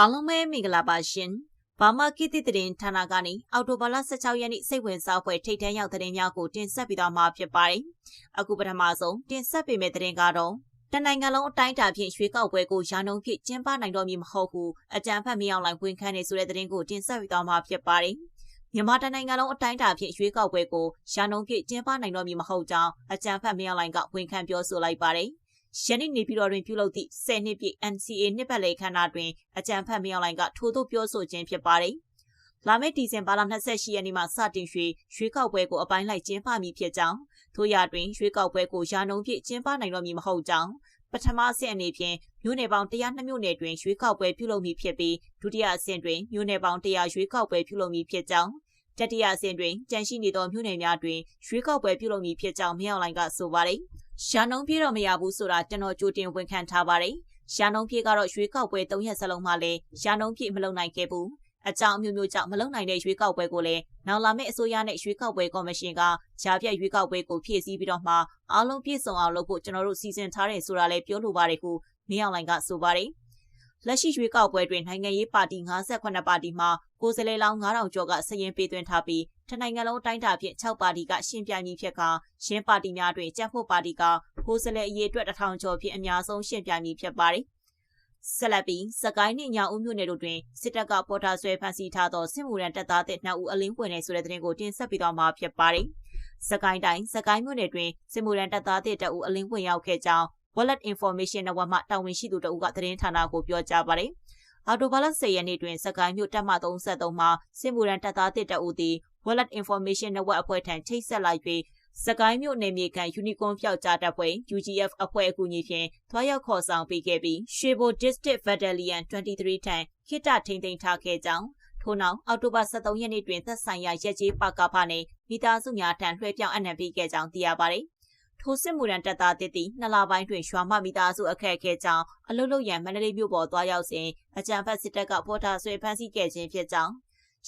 အားလုံးပဲမင်္ဂလာပါရှင်။ဘာမကိတိသတင်းဌာနကနေအော်တိုဘာလ16ရက်နေ့စိတ်ဝင်စားဖွယ်ထိတ်တန်းရောက်သတင်းများကိုတင်ဆက်ပေးသွားမှာဖြစ်ပါတယ်။အခုပထမဆုံးတင်ဆက်ပေးမယ့်သတင်းကတော့တနိုင်ငံလုံးအတိုင်းအတာဖြင့်ရွေးကောက်ပွဲကိုရာနှုန်းဖြင့်ကျင်းပနိုင်တော့မည်မဟုတ်ဘူးအကြံဖတ်မြောက်လိုက်ဝင်ခန်းနေဆိုတဲ့သတင်းကိုတင်ဆက်ပေးသွားမှာဖြစ်ပါတယ်။မြန်မာတနိုင်ငံလုံးအတိုင်းအတာဖြင့်ရွေးကောက်ပွဲကိုရာနှုန်းဖြင့်ကျင်းပနိုင်တော့မည်မဟုတ်ကြောင်းအကြံဖတ်မြောက်လိုက်ကဝန်ခံပြောဆိုလိုက်ပါတယ်။ ယနေ့နေပြည်တော်တွင်ပြုလုပ်သည့်10နှစ်ပြည့် NCA နှစ်ပတ်လည်ခမ်းနားတွင်အကြံဖတ်မြောင်လိုင်ကထို့သို့ပြောဆိုခြင်းဖြစ်ပါတယ်။လာမယ့်ဒီဇင်ဘာလ28ရက်နေ့မှစတင်ရွှေရွှေကောက်ပွဲကိုအပိုင်းလိုက်ကျင်းပမည်ဖြစ်ကြောင်းထို့ရတွင်ရွှေကောက်ပွဲကိုရာနှုံပြည့်ကျင်းပနိုင်တော့မည်မဟုတ်ကြောင်းပထမအဆင့်အနေဖြင့်မြို့နယ်ပေါင်း102မြို့နယ်တွင်ရွှေကောက်ပွဲပြုလုပ်မည်ဖြစ်ပြီးဒုတိယအဆင့်တွင်မြို့နယ်ပေါင်း100ရွှေကောက်ပွဲပြုလုပ်မည်ဖြစ်ကြောင်းတတိယအဆင့်တွင်ကြန့်ရှိနေသောမြို့နယ်များတွင်ရွှေကောက်ပွဲပြုလုပ်မည်ဖြစ်ကြောင်းမြောက်လိုင်ကဆိုပါတယ်။ ရှာနှုံးပြေတော့မရဘူးဆိုတာကျွန်တော်ကြိုတင်ဝန်ခံထားပါတယ်။ရှာနှုံးပြေကတော့ရွေးကောက်ပွဲ၃ရက်စလုံးမှလည်းရှာနှုံးပြေမလုံနိုင်ခဲ့ဘူး။အကြောင်းအမျိုးမျိုးကြောင့်မလုံနိုင်တဲ့ရွေးကောက်ပွဲကိုလည်းနောက်လာမယ့်အစိုးရနဲ့ရွေးကောက်ပွဲကော်မရှင်ကဂျာပြက်ရွေးကောက်ပွဲကိုဖြည့်ဆည်းပြီးတော့မှအားလုံးပြည့်စုံအောင်လုပ်ဖို့ကျွန်တော်တို့စီစဉ်ထားတယ်ဆိုတာလည်းပြောလိုပါတယ်ခုမင်းအောင်လိုင်ကဆိုပါတယ်။လက်ရှိရွေးကောက်ပွဲတွင်နိုင်ငံရေးပါတီ58ပါတီမှကိုယ်စားလှယ်လောင်း9000ကျော်ကစည်ရင်ပေးသွင်းထားပြီး တနိုင်ငံလုံးတိုင်းတာဖြင့်6ပါတီကရှင်ပြိုင်မည်ဖြစ်ကရင်းပါတီများတွင်ကြက်ဖို့ပါတီကကိုယ်စားလှယ်အရေးအတွက်1000ကျော်ဖြင့်အများဆုံးရှင်ပြိုင်မည်ဖြစ်ပါတယ်။ဆက်လက်ပြီးစကိုင်းနှင့်ညာဦးမြို့နယ်တို့တွင်စစ်တပ်ကပေါ်တာဆွဲဖမ်းဆီးထားသောစစ်မှုရန်တပ်သားတဲ့နှစ်ဦးအလင်းပွင့်နေဆိုတဲ့သတင်းကိုတင်ဆက်ပေးသွားမှာဖြစ်ပါတယ်။စကိုင်းတိုင်းစကိုင်းမြို့နယ်တွင်စစ်မှုရန်တပ်သားတဲ့တအူအလင်းပွင့်ရောက်ခဲ့ကြောင်း Wallet Information Network မှတာဝန်ရှိသူတဦးကသတင်းဌာနကိုပြောကြားပါတယ်။အော်တိုဘာလ10ရက်နေ့တွင်စကိုင်းမြို့တပ်မ33မှာစစ်မှုရန်တပ်သားတစ်တအူသည် Wallet Information Network အဖွဲ့ထံချိတ်ဆက်လိုက်ပြီးစကိုင်းမြို့နယ်မြေခံ Unicorn ဖျောက်ကြားတပ်ဖွဲ့ UGF အဖွဲ့အကူအညီဖြင့်ထွားရောက်ခေါ်ဆောင်ပေးခဲ့ပြီးရွှေဘို District Battalion 23ထံခိတထိန်သိမ်းထားခဲ့ကြောင်းထို့နောက်အောက်တိုဘာ23ရက်နေ့တွင်သက်ဆိုင်ရာရက်ကြီးပါကဖနဲ့မိသားစုများထံလွှဲပြောင်းအနှံပေးခဲ့ကြောင်းသိရပါတယ်။ထိုစစ်မှုရန်တပ်သားတစ်တီနှစ်လပိုင်းတွင်ရွာမမိသားစုအခက်အခဲကြောင့်အလုလုရန်မန္တလေးမြို့ပေါ်သွားရောက်စဉ်အကြံဖတ်စစ်တပ်ကပေါ်တာဆွဲဖမ်းဆီးခဲ့ခြင်းဖြစ်ကြောင်း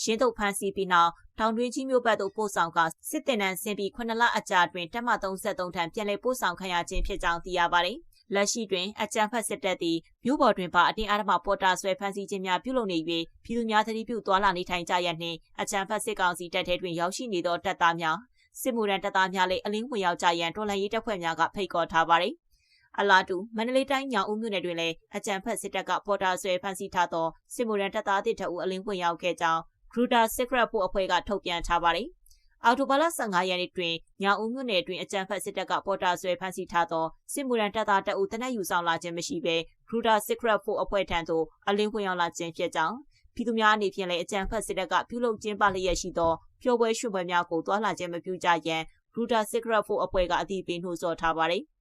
ရှင်းထုတ်ဖမ်းဆီးပြီးနောက်တောင်တွင်းကြီးမြို့ဘက်သို့ပို့ဆောင်ကစစ်တင်နန်းဆင်းပြီး9လအကြာတွင်တက်မ33ထံပြန်လည်ပို့ဆောင်ခံရခြင်းဖြစ်ကြောင်းသိရပါတယ်။လက်ရှိတွင်အကြံဖတ်စစ်တပ်သည်မြို့ပေါ်တွင်ပါအတင်းအဓမ္မပေါ်တာဆွဲဖမ်းဆီးခြင်းများပြုလုပ်နေ၍ပြည်သူများသတိပြုသွားလာနေထိုင်ကြရနှင့်အကြံဖတ်စစ်ကောင်စီတပ်ထဲတွင်ရောက်ရှိနေသောတပ်သားများစစ်မှုရန်တပ်သားများလည်းအလင်းဝင်ရောက်ကြရန်တော်လှန်ရေးတပ်ဖွဲ့များကဖိတ်ခေါ်ထားပါတယ်။အလားတူမန္တလေးတိုင်းညောင်ဦးမြို့နယ်တွင်လည်းအကြံဖက်စစ်တပ်ကပေါ်တာဆွဲဖမ်းဆီးထားသောစစ်မှုရန်တပ်သားတစ်ထအုပ်အလင်းဝင်ရောက်ခဲ့ကြောင်း Gruta Secret ဖို့အဖွဲ့ကထုတ်ပြန်ထားပါတယ်။အော်တိုဘာလ15ရက်နေ့တွင်ညောင်ဦးမြို့နယ်တွင်အကြံဖက်စစ်တပ်ကပေါ်တာဆွဲဖမ်းဆီးထားသောစစ်မှုရန်တပ်သားတအုပ်တနက်ယူဆောင်လာခြင်းမရှိဘဲ Gruta Secret ဖို့အဖွဲ့ထံသို့အလင်းဝင်ရောက်လာခြင်းဖြစ်ကြောင်းပြည်သူများအနေဖြင့်လည်းအကြံဖက်စစ်တပ်ကပြုလုပ်ကျင်းပလျက်ရှိသောပျော်ပွဲရွှင်ပွဲများကိုတွာလာခြင်းမပြုကြရန် Gruta Secret ဖို့အဖွဲ့ကအတည်ပြုနှိုးဆော်ထားပါတယ်။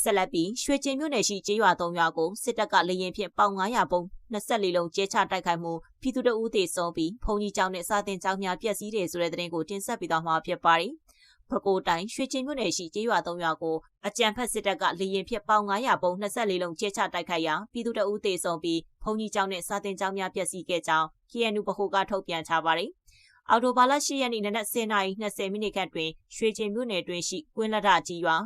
ဆက်လက်ပြီးရွှေကျင်မြို့နယ်ရှိကျေးရွာ၃ရွာကိုစစ်တပ်ကလေရင်ဖြင့်ပေါင်900ပုံ24လုံးကျဲချတိုက်ခိုက်မှုပြည်သူတို့ဦးသေဆုံးပြီးဖုန်ကြီးကျောင်းနဲ့စာတင်ကျောင်းများပျက်စီးတယ်ဆိုတဲ့သတင်းကိုတင်ဆက်ပေးသွားမှာဖြစ်ပါတယ်။ဖကိုးတိုင်းရွှေကျင်မြို့နယ်ရှိကျေးရွာ၃ရွာကိုအကြံဖက်စစ်တပ်ကလေရင်ဖြင့်ပေါင်900ပုံ24လုံးကျဲချတိုက်ခိုက်ရာပြည်သူတို့ဦးသေဆုံးပြီးဖုန်ကြီးကျောင်းနဲ့စာတင်ကျောင်းများပျက်စီးခဲ့ကြောင်း KNU ဗဟိုကထုတ်ပြန်ထားပါတယ်။အော်တိုဘာလ10ရက်နေ့နနက်10:20မိနစ်ခန့်တွင်ရွှေကျင်မြို့နယ်တွင်ရှိကွင်းလက်ဒကြီးရွာ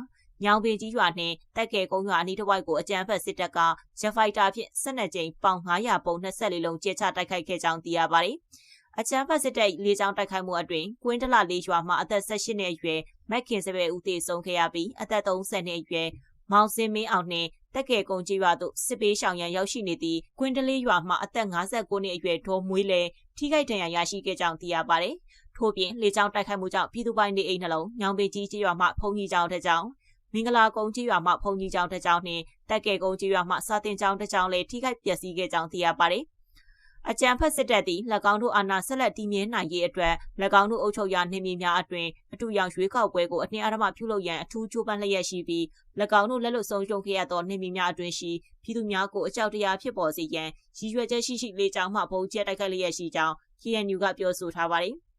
ညောင်ပင်ကြီးရွာနှင့်တက်ကဲကုန်းရွာအနီးတစ်ဝိုက်ကိုအကြမ်းဖက်စစ်တပ်ကဂျက်ဖိုက်တာဖြင့်၁၂ကြိမ်ပေါင်900ပုံ24လုံးကျဲချတိုက်ခိုက်ခဲ့ကြောင်းသိရပါတယ်။အချမ်းဖတ်စစ်တပ်လေးချောင်းတိုက်ခိုက်မှုအတွင်းကွင်းတလလေးရွာမှာအသက်18နှစ်အရွယ်မက်ခင်စပယ်ဦးသေဆုံးခဲ့ရပြီးအသက်30နှစ်အရွယ်မောင်စင်းမင်းအောင်နှင့်တက်ကဲကုန်းကြီးရွာသို့စစ်ပေးရှောင်ရန်ရောက်ရှိနေသည့်ကွင်းတလေးရွာမှာအသက်59နှစ်အရွယ်ဒေါ်မွေးလေထိခိုက်ဒဏ်ရာရရှိခဲ့ကြောင်းသိရပါတယ်။ထို့ပြင်လေကြောင်းတိုက်ခိုက်မှုကြောင့်ပြည်သူပိုင်နေအိမ်နှလုံးညောင်ပေကြီးကြီးရွာမှဖုန်ကြီးကြောင်တဲ့ကြောင့် မင်္ဂလာကုန်းကြီးရွာမှဖုန်ကြီးကျောင်းတစ်ကျောင်းနှင့်တက်ကဲကုန်းကြီးရွာမှစာတင်ကျောင်းတစ်ကျောင်းလည်းထိခိုက်ပျက်စီးခဲ့ကြောင်းသိရပါတယ်။အကြံဖက်စစ်တပ်သည်၎င်းတို့အာဏာဆက်လက်တည်မြဲနိုင်ရေးအတွက်၎င်းတို့အုပ်ချုပ်ရာနေမြေများအတွင်အတူရောင်ရွေးကောက်ပွဲကိုအတင်းအဓမ္မပြုလုပ်ရန်အထူးကြိုးပမ်းလျက်ရှိပြီး၎င်းတို့လက်လွတ်ဆုံးရှုံးခဲ့ရသောနေမြေများအတွင်ရှိပြည်သူများကိုအကြောက်တရားဖြစ်ပေါ်စေရန်ရည်ရွယ်ချက်ရှိရှိလေးကြောင်းမှပုံကျဲတိုက်ခိုက်လျက်ရှိကြောင်း KNU ကပြောဆိုထားပါတယ်။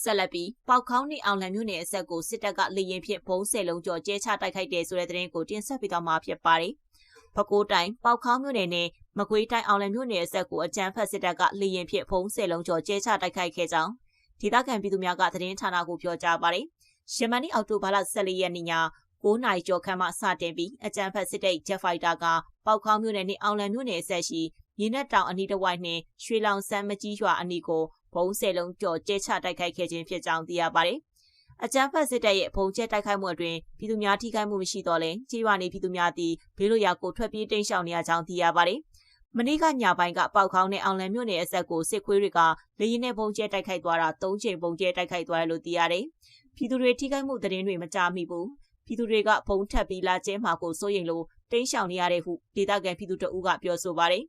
ဆက်လက်ပြီးပေါက်ခေါင်းနှင့်အောင်လံမြို့နယ်အဆက်ကိုစစ်တပ်ကလေရင်ဖြင့်ဘုံးဆယ်လုံးကျော်ကျဲချတိုက်ခိုက်တယ်ဆိုတဲ့သတင်းကိုတင်ဆက်ပေးသွားမှာဖြစ်ပါတယ်။ပဲခူးတိုင်းပေါက်ခေါင်းမြို့နယ်နဲ့မကွေးတိုင်းအောင်လံမြို့နယ်အဆက်ကိုအကြမ်းဖက်စစ်တပ်ကလေရင်ဖြင့်ဘုံးဆယ်လုံးကျော်ကျဲချတိုက်ခိုက်ခဲ့ကြောင်းဒေသခံပြည်သူများကသတင်းဌာနကိုပြောကြားပါတယ်။ရှမန်နီအော်တိုဘာလ14ရက်နေ့ည9နိုင်ကျော်ခန့်မှစတင်ပြီးအကြမ်းဖက်စစ်တပ်ဂျက်ဖိုက်တာကပေါက်ခေါင်းမြို့နယ်နှင့်အောင်လံမြို့နယ်အဆက်ရှိမြေနက်တောင်အနီးတစ်ဝိုက်နှင့်ရွှေလောင်ဆန်းမကြီးရွာအနီးကို ဘုံဆယ်လုံးကျော်ကျဲချတိုက်ခိုက်ခဲ့ခြင်းဖြစ်ကြောင်းသိရပါတယ်။အကြမ်းဖက်စစ်တပ်ရဲ့ဘုံကျဲတိုက်ခိုက်မှုအတွင်းပြည်သူများထိခိုက်မှုမရှိတော့လဲကြေးရွာနေပြည်သူများသည်ဘေးလွတ်ရာကိုထွက်ပြေးတိမ်းရှောင်နေရကြောင်းသိရပါတယ်။မနေ့ကညပိုင်းကပေါက်ခေါင်းနဲ့အောင်လံမြို့နယ်အဆက်ကိုစစ်ခွေးတွေကလေရင်နဲ့ဘုံကျဲတိုက်ခိုက်သွားတာ၃ချိန်ဘုံကျဲတိုက်ခိုက်သွားတယ်လို့သိရတယ်။ပြည်သူတွေထိခိုက်မှုသတင်းတွေမကြားမိဘူး။ပြည်သူတွေကဘုံထပ်ပြီးလာကျဲမှာကိုစိုးရိမ်လို့တိမ်းရှောင်နေရတဲ့ဟုဒေသခံပြည်သူတအုပ်ကပြောဆိုပါတယ်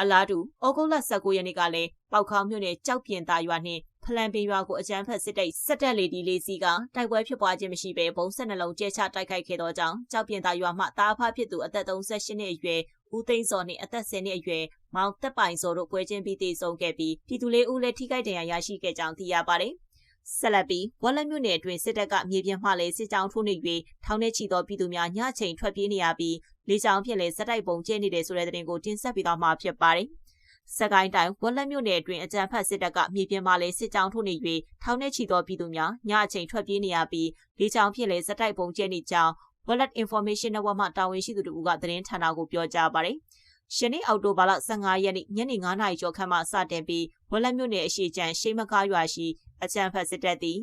အလားတူဩဂုတ်လ19ရက်နေ့ကလည်းပေါက်ခေါင်းမြို့နယ်ကြောက်ပြင်သားရွာနှင့်ဖလန်ပင်ရွာကိုအကြမ်းဖက်စစ်တပ်စစ်တပ်လေဒီလေးစီးကတိုက်ပွဲဖြစ်ပွားခြင်းမရှိဘဲဘုံဆက်နှလုံးကျဲချတိုက်ခိုက်ခဲ့သောကြောင့်ကြောက်ပြင်သားရွာမှတာအဖဖြစ်သူအသက်38နှစ်အရွယ်ဦးသိန်းစောနှင့်အသက်10နှစ်အရွယ်မောင်သက်ပိုင်စောတို့ပွဲချင်းပြီးတည်ဆုံခဲ့ပြီးပြည်သူလေးဦးလည်းထိခိုက်ဒဏ်ရာရရှိခဲ့ကြောင်းသိရပါတယ်။ ဆက်လက်ပြီးဝက်လက်မြို့နယ်အတွင်းစစ်တပ်ကမြေပြင်မှလည်းစစ်ကြောင်းထိုးနေ၍ထောင်ထဲချီသောပြည်သူများညချိန်ထွက်ပြေးနေရပြီးလေကြောင်းဖြင့်လည်းစက်တိုက်ပုံကျဲနေတယ်ဆိုတဲ့သတင်းကိုတင်ဆက်ပေးသွားမှာဖြစ်ပါတယ်။စကိုင်းတိုင်းဝက်လက်မြို့နယ်အတွင်းအကြံဖတ်စစ်တပ်ကမြေပြင်မှလည်းစစ်ကြောင်းထိုးနေ၍ထောင်ထဲချီသောပြည်သူများညအချိန်ထွက်ပြေးနေရပြီးလေကြောင်းဖြင့်လည်းစက်တိုက်ပုံကျဲနေကြောင်း Wallet Information Network မှတာဝန်ရှိသူတို့ကသတင်းဌာနကိုပြောကြားပါတယ်။ယနေ့အောက်တိုဘာလ15ရက်နေ့ညနေ9:00နာရီကျော်ခန့်မှစတင်ပြီးဝက်လက်မြို့နယ်အရှိချမ်းရှိမကားရွာရှိ အကြံဖက်စစ်တပ်သည်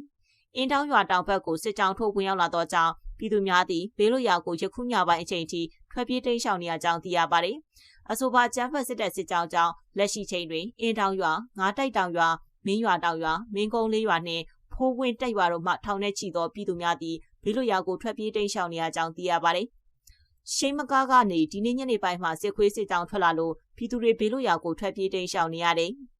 အင်းတောင်ရွာတောင်ဘက်ကိုစစ်ကြောင်းထိုးဝင်ရောက်လာသောကြောင့်ပြည်သူများသည်ဘေးလွတ်ရာကိုယခုညပိုင်းအချိန်ထိထွက်ပြေးတိမ်းရှောင်နေရကြောင်းသိရပါတယ်။အဆိုပါကျန်းဖက်စစ်တပ်စစ်ကြောင်းကြောင့်လက်ရှိချိန်တွင်အင်းတောင်ရွာငါးတိုက်တောင်ရွာမင်းရွာတောင်ရွာမင်းကုန်းလေးရွာနှင့်ဖိုးဝင်းတက်ရွာတို့မှထောင်ထဲချီသောပြည်သူများသည်ဘေးလွတ်ရာကိုထွက်ပြေးတိမ်းရှောင်နေရကြောင်းသိရပါတယ်။ရှိမကားကနေဒီနေ့ညနေပိုင်းမှာစစ်ခွေးစစ်တောင်ထွက်လာလို့ပြည်သူတွေဘေးလွတ်ရာကိုထွက်ပြေးတိမ်းရှောင်နေရတယ်။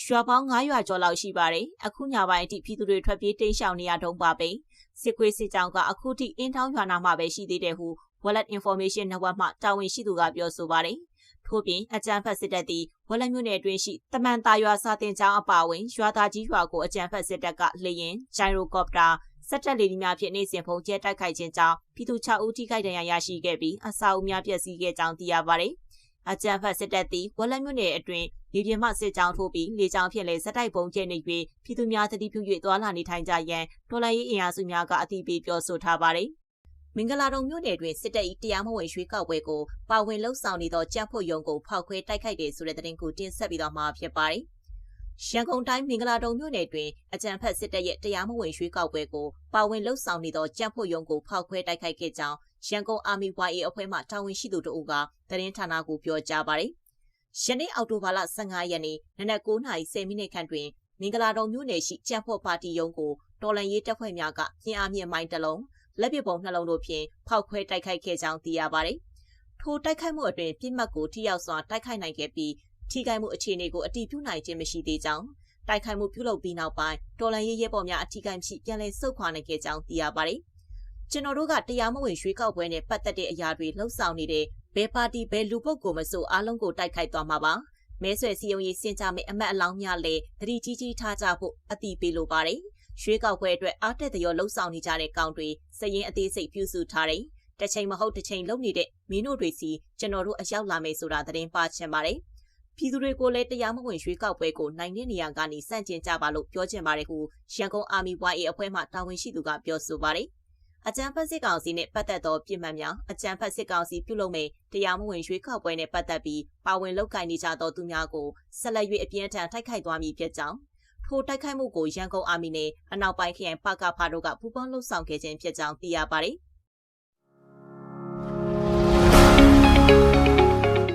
ရွာပေါင်း9ရွာကျော်လောက်ရှိပါတယ်။အခုညပိုင်းအထိပြည်သူတွေထွက်ပြေးတိမ်းရှောင်နေရတော့ပါပဲ။စစ်ခွေးစစ်ကြောင်ကအခုထိအင်းထောင်းရွာနာမှာပဲရှိသေးတယ်ဟု Wallet Information Network မှတာဝန်ရှိသူကပြောဆိုပါတယ်။ထို့ပြင်အကြမ်းဖက်စစ်တပ်သည်ဝလက်မြို့နယ်အတွင်းရှိတမန်တာရွာစာတင်ကျောင်းအပါအဝင်ရွာသားကြီးရွာကိုအကြမ်းဖက်စစ်တပ်ကလေရင်ဂျိုင်ရိုကော်ပတာစက်တက်လေဒီများဖြင့်နေ့စဉ်ဖုန်ကျဲတိုက်ခိုက်ခြင်းကြောင့်ပြည်သူ6ဦးထိခိုက်ဒဏ်ရာရရှိခဲ့ပြီးအစာအုပ်များပျက်စီးခဲ့ကြောင်းသိရပါတယ်။ အကြံဖတ်စစ်တပ်သည်ဝက်လက်မြို့နယ်အတွင်းမြေပြင်မှစစ်ကြောင်းထိုးပြီးလေကြောင်းဖြင့်လည်းစက်တိုက်ပုံကျဲနေ၍ပြည်သူများသတိပြု၍သွာလာနေထိုင်ကြရန်တော်လိုင်းရေးအင်အားစုများကအသိပေးပြောဆိုထားပါတယ်။မင်္ဂလာတုံမြို့နယ်တွင်စစ်တပ်၏တရားမဝင်ရွှေကောက်ပွဲကိုပါဝင်လှုပ်ဆောင်နေသောကြက်ဖို့ရုံကိုဖောက်ခွဲတိုက်ခိုက်တယ်ဆိုတဲ့သတင်းကိုတင်ဆက်ပြီးတော့မှာဖြစ်ပါတယ်။ရန်ကုန်တိုင်းမင်္ဂလာတုံမြို့နယ်တွင်အကြံဖက်စစ်တပ်ရဲ့တရားမဝင်ရွေးကောက်ပွဲကိုပါဝင်လှုပ်ဆောင်နေသောကြံ့ဖို့ရုံကိုဖောက်ခွဲတိုက်ခိုက်ခဲ့ကြောင်း ရန်ကုန်အာမီ YA အဖွဲ့မှတာဝန်ရှိသူတို့ကသတင်းဌာနကိုပြောကြားပါတယ်။ယနေ့အောက်တိုဘာလ15ရက်နေ့နနက်9:30မိနစ်ခန့်တွင်မင်္ဂလာတုံမြို့နယ်ရှိကြံ့ဖို့ပါတီရုံးကိုတော်လန်ရေးတပ်ဖွဲ့များကပြင်းအားမြင့်မိုင်းတလုံးလက်ပစ်ပုံနှလုံးတို့ဖြင့်ဖောက်ခွဲတိုက်ခိုက်ခဲ့ကြောင်းသိရပါတယ်။ထိုတိုက်ခိုက်မှုအတွင်းပြစ်မှတ်ကိုထိရောက်စွာတိုက်ခိုက်နိုင်ခဲ့ပြီးထိခိုက်မှုအခြေအနေကိုအတိပြုနိုင်ခြင်းမရှိသေးကြောင်းတိုက်ခိုက်မှုပြုလုပ်ပြီးနောက်ပိုင်းတော်လန်ရေးရဲဘော်များအထီးကိုင်းရှိပြန်လည်ဆုတ်ခွာနိုင်ခဲ့ကြောင်းသိရပါတယ်။ ကျွန်တော်တို့ကတရားမဝင်ရွေးကောက်ပွဲနဲ့ပတ်သက်တဲ့အရာတွေလှုပ်ဆောင်နေတဲ့ဘယ်ပါတီဘယ်လူပုတ်ကိုမဆိုအားလုံးကိုတိုက်ခိုက်သွားမှာပါ။မဲဆွယ်စည်းရုံးရေးစင်ကြမယ့်အမတ်အလောင်းများလည်းသတိကြီးကြီးထားကြဖို့အတိပေးလိုပါတယ်။ရွှေကောက်ပွဲအတွက်အားတက်သရောလှုပ်ဆောင်နေကြတဲ့ကောင်တွေစရင်အသေးစိတ်ပြုစုထားတယ်။တစ်ချိန်မဟုတ်တစ်ချိန်လုံနေတဲ့မင်းတို့တွေစီကျွန်တော်တို့အရောက်လာမယ်ဆိုတာသတင်းပါချင်ပါတယ်။ပြည်သူတွေကိုလည်းတရားမဝင်ရွေးကောက်ပွဲကိုနိုင်တဲ့နေရာကနေစန့်ကျင်ကြပါလို့ပြောချင်ပါတယ်ဟုရန်ကုန်အာမီ YA အဖွဲ့မှတာဝန်ရှိသူကပြောဆိုပါတယ်။ အကြံဖက်စစ်ကောင်စီနဲ့ပတ်သက်သောပြည်မှန်များအကြံဖက်စစ်ကောင်စီပြုလုပ်မဲ့တရားမဝင်ရွေးကောက်ပွဲနဲ့ပတ်သက်ပြီးပါဝင်လုပ်ကိုင်နေကြသောသူများကိုဆက်လက်၍အပြင်းထန်တိုက်ခိုက်သွားမည်ဖြစ်ကြောင်းထိုတိုက်ခိုက်မှုကိုရန်ကုန်အာမီနဲ့အနောက်ပိုင်းခရိုင်ပကဖာတို့ကပူးပေါင်းလှုပ်ဆောင်ခဲ့ခြင်းဖြစ်ကြောင်းသိရပါတယ်။